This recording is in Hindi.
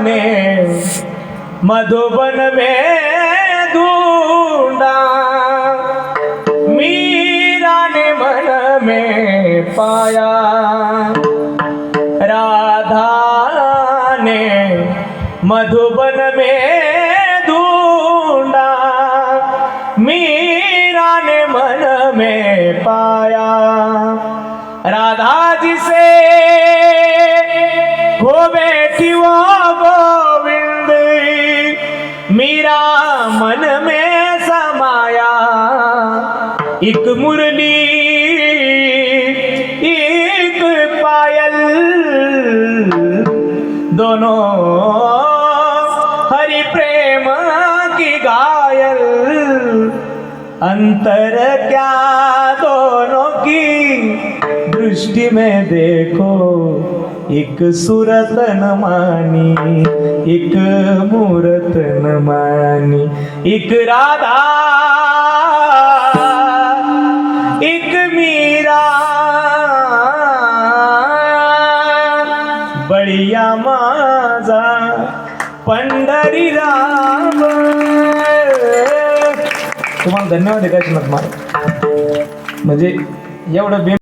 ने मधुबन में ढूंढा। मीरा ने मन में पाया। राधा ने मधुबन में ढूंढा। मीरा ने मन में पाया। राधा जी से हो बैठी वो मीरा मन में समाया। एक मुरली, एक पायल। दोनों हरि प्रेम की गायल। अंतर क्या की दृष्टि में देखो एक सूरत न मानी एक मूरत न मानी एक राधा एक मीरा बळिया माझा पंढरी राम। तुम्हाला धन्यवाद आहे का म्हणजे एवढं बे